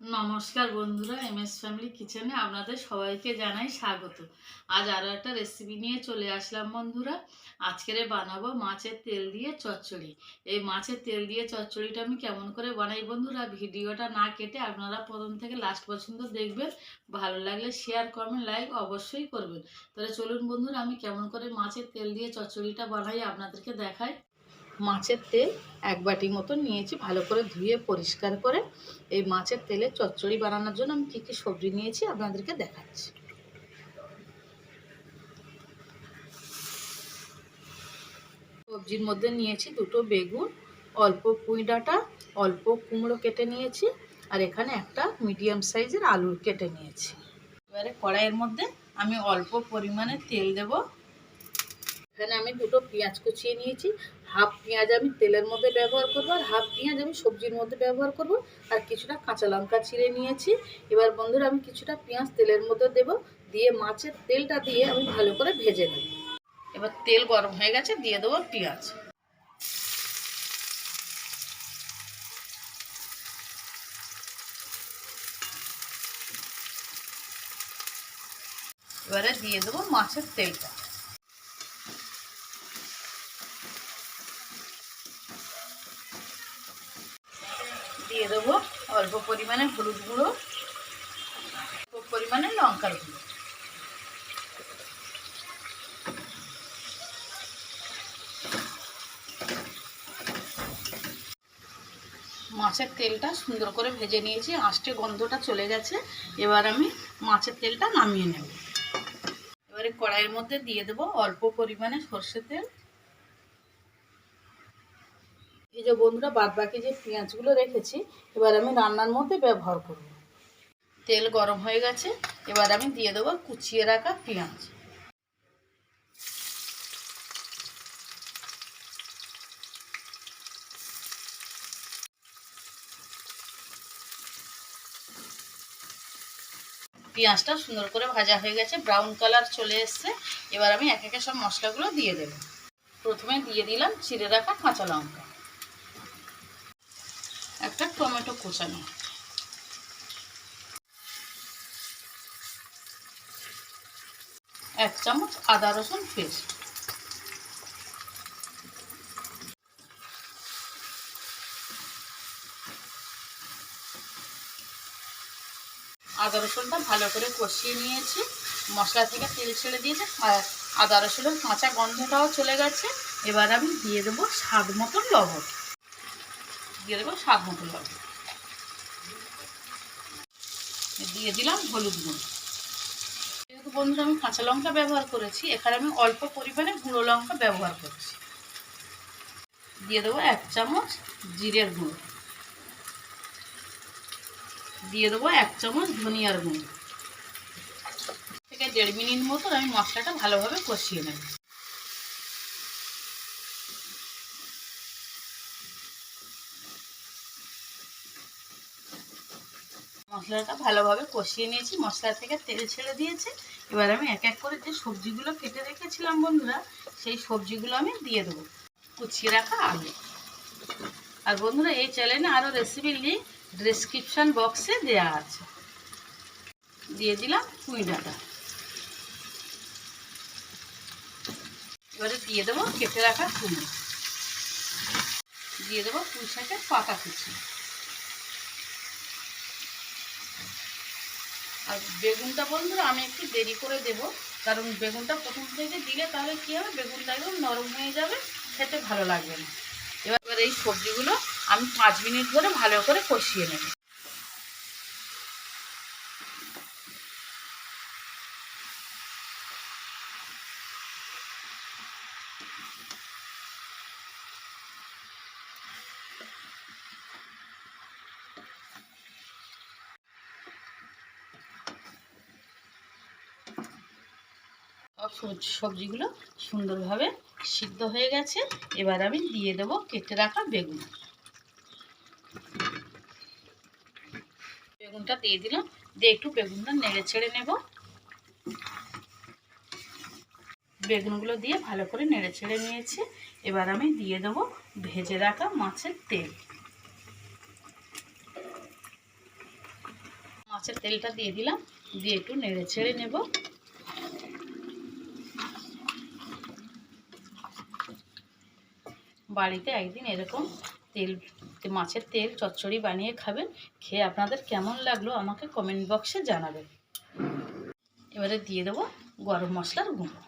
নমস্কার বন্ধুরা M S family কিচেনে আপনাদের সবাইকে জানাই স্বাগত। আজ আরও একটা রেসিপি নিয়ে চলে আসলাম বন্ধুরা। আজকেরে বানাবো মাছের তেল দিয়ে চচ্চড়ি। এই মাছের তেল দিয়ে চচ্চড়িটা আমি কেমন করে বানাই বন্ধুরা, ভিডিওটা না কেটে আপনারা প্রথম থেকে লাস্ট পর্যন্ত দেখবেন। ভালো লাগলে শেয়ার কমেন্ট লাইক অবশ্যই করবেন। তাহলে চলুন বন্ধুরা, আমি কেমন করে মাছের তেল দিয়ে চচ্চড়িটা বানাই আপনাদেরকে দেখাই। মাছের তেল এক বাটি মতো নিয়েছি, ভালো করে ধুয়ে পরিষ্কার করে এই মাছের তেলে চচ্চড়ি বানানোর জন্য আমি কী কী সবজি নিয়েছি আপনাদেরকে দেখাচ্ছি। সবজির মধ্যে নিয়েছি দুটো বেগুন, অল্প পুঁই ডাঁটা, অল্প কুমড়ো কেটে নিয়েছি আর এখানে একটা মিডিয়াম সাইজের আলুর কেটে নিয়েছি। এবারে কড়াইয়ের মধ্যে আমি অল্প পরিমাণে তেল দেব। এখানে আমি দুটো পেঁয়াজ কুচিয়ে নিয়েছি। হাফ পেঁয়াজ আমি তেলের মধ্যে ব্যবহার করব আর হাফ পেঁয়াজ আমি সবজির মধ্যে ব্যবহার করব। আর কিছুটা কাঁচা লঙ্কা ছিঁড়ে নিয়েছি। এবার বন্ধুরা আমি কিছুটা পেঁয়াজ তেলের মধ্যে দেব। দিয়ে মাছের তেলটা দিয়ে আমি ভালো করে ভেজে নেব। এবার তেল গরম হয়ে গেছে, দিয়ে দেবো পেঁয়াজ। এবারে দিয়ে দেবো মাছের তেলটা দিয়ে দেবো অল্প পরিমাণে হলুদ গুঁড়ো অল্প পরিমাণে লঙ্কার গুঁড়ো। মাছের তেলটা সুন্দর করে ভেজে নিয়েছি, আষ্টে গন্ধটা চলে গেছে, এবার আমি মাছের তেলটা নামিয়ে নেব। এবারে কড়াইয়ের মধ্যে দিয়ে দেবো অল্প পরিমাণে সর্ষে তেল। এই যে বন্ধুরা বাদ বাকি যে পেঁয়াজগুলো রেখেছি, এবার আমি রান্নার মধ্যে ব্যবহার করব। তেল গরম হয়ে গেছে, এবার আমি দিয়ে দেবো কুচিয়ে রাখা পেঁয়াজ। পেঁয়াজটা সুন্দর করে ভাজা হয়ে গেছে ব্রাউন কালার চলে এসছে। এবার আমি এক একে সব মশলাগুলো দিয়ে দেবো। প্রথমে দিয়ে দিলাম চিড়ে রাখা কাঁচা লঙ্কা। একটা টমেটো কোচানো এক চামচ আদা রসুন পেস্ট। আদা রসুনটা ভালো করে কষিয়ে নিয়েছি। মশলা থেকে তেল ছেড়ে দিয়েছে। আদা রসুনের কাঁচা গন্ধটাও চলে গেছে। এবার আমি দিয়ে দেবো স্বাদ মতন লবণ। দিয়ে দেবো, স্বাদ মতো লবণ। দিয়ে দিলাম হলুদ গুঁড়ো। যেহেতু বন্ধুরা আমি কাঁচা লঙ্কা ব্যবহার করেছি, এখানে আমি অল্প পরিমাণে গুঁড়ো লঙ্কা ব্যবহার করছি। দিয়ে দেবো এক চামচ জিরের গুঁড়ো। দিয়ে দেবো এক চামচ ধনিয়ার গুঁড়ো। থেকে দেড় মিনিট মতন আমি মশলাটা ভালোভাবে কষিয়ে নেব। মশলাটা ভালোভাবে কষিয়ে নিয়েছি। মশলা থেকে তেল ছেড়ে দিয়েছে। এবার আমি এক এক করে যে সবজিগুলো কেটে রেখেছিলাম বন্ধুরা, সেই সবজিগুলো আমি দিয়ে দেবো। কুচিয়ে রাখা আলু। আর বন্ধুরা, এই চ্যানেলে আরও রেসিপি লিঙ্ক ডিসক্রিপশান বক্সে দেওয়া আছে। দিয়ে দিলাম পুঁই ডাঁটা। এবারে দিয়ে দেবো কেটে রাখা কুমড়ো। দিয়ে দেবো পুঁই শাকের পাতা কুচি। আর বেগুনটা বন্ধুরা আমি একটু দেরি করে দেব, কারণ বেগুনটা প্রথম থেকে দিলে তাহলে কী হবে? বেগুনটা একদম নরম হয়ে যাবে, খেতে ভালো লাগবে না। এবার এই সবজিগুলো আমি পাঁচ মিনিট ধরে ভালো করে কষিয়ে নেব। সব সবজিগুলো সুন্দরভাবে সিদ্ধ হয়ে গেছে। এবার আমি দিয়ে দেবো কেটে রাখা বেগুন। বেগুনটা দিয়ে দিলাম, দিয়ে একটু বেগুনটা নেড়ে ছেড়ে নেব। বেগুনগুলো দিয়ে ভালো করে নেড়ে ছেড়ে নিয়েছি। এবার আমি দিয়ে দেবো ভেজে রাখা মাছের তেল। মাছের তেলটা দিয়ে দিলাম, দিয়ে একটু নেড়ে ছেড়ে নেব। বাড়িতে একদিন এরকম তেল, মাছের তেল চচ্চড়ি বানিয়ে খাবেন, খেয়ে আপনাদের কেমন লাগল আমাকে কমেন্ট বক্সে জানাবেন। এবারে দিয়ে দেবো গরম মশলার গুঁড়ো।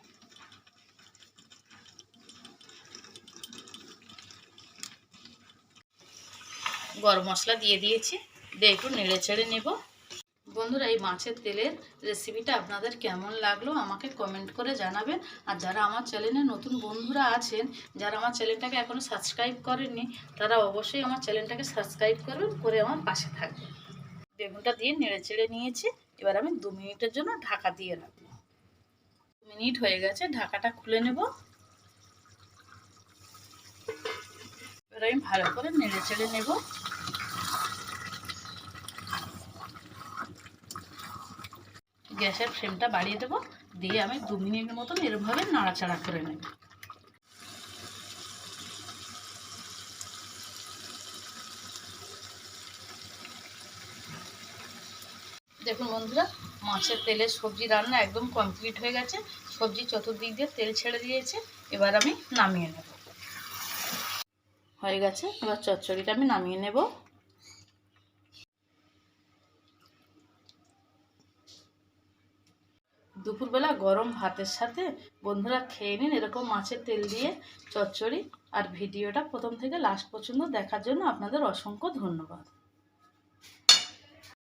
গরম মশলা দিয়ে দিয়েছি, দিয়ে একটু নেড়ে চেড়ে নেব। বন্ধুরা, এই মাছের তেলের রেসিপিটা আপনাদের কেমন লাগল আমাকে কমেন্ট করে জানাবেন। আর যারা আমার চ্যানেলে নতুন বন্ধুরা আছেন, যারা আমার চ্যানেলটাকে এখনও সাবস্ক্রাইব করেননি, তারা অবশ্যই আমার চ্যানেলটাকে সাবস্ক্রাইব করবেন করে আমার পাশে থাকবেন। বেগুনটা দিয়ে নেড়ে চেড়ে নিয়েছি, এবার আমি দু মিনিটের জন্য ঢাকা দিয়ে রাখব। দু মিনিট হয়ে গেছে, ঢাকাটা খুলে নেব। এবার আমি ভালো করে নেড়ে চেড়ে নেব। গ্যাসের ফ্লেমটা বাড়িয়ে দেবো। দিয়ে আমি দু মিনিটের মতন এরমভাবে নাড়াচাড়া করে নেব। দেখুন বন্ধুরা, মাছের তেলের সবজি রান্না একদম কমপ্লিট হয়ে গেছে। সবজি চতুর্দিক দিয়ে তেল ছেড়ে দিয়েছে। এবার আমি নামিয়ে নেব। হয়ে গেছে, এবার চচ্চড়িটা আমি নামিয়ে নেব। দুপুরবেলা গরম ভাতের সাথে বন্ধুরা খেয়ে নিন এরকম মাছের তেল দিয়ে চচ্চড়ি। আর ভিডিওটা প্রথম থেকে লাস্ট পর্যন্ত দেখার জন্য আপনাদের অসংখ্য ধন্যবাদ।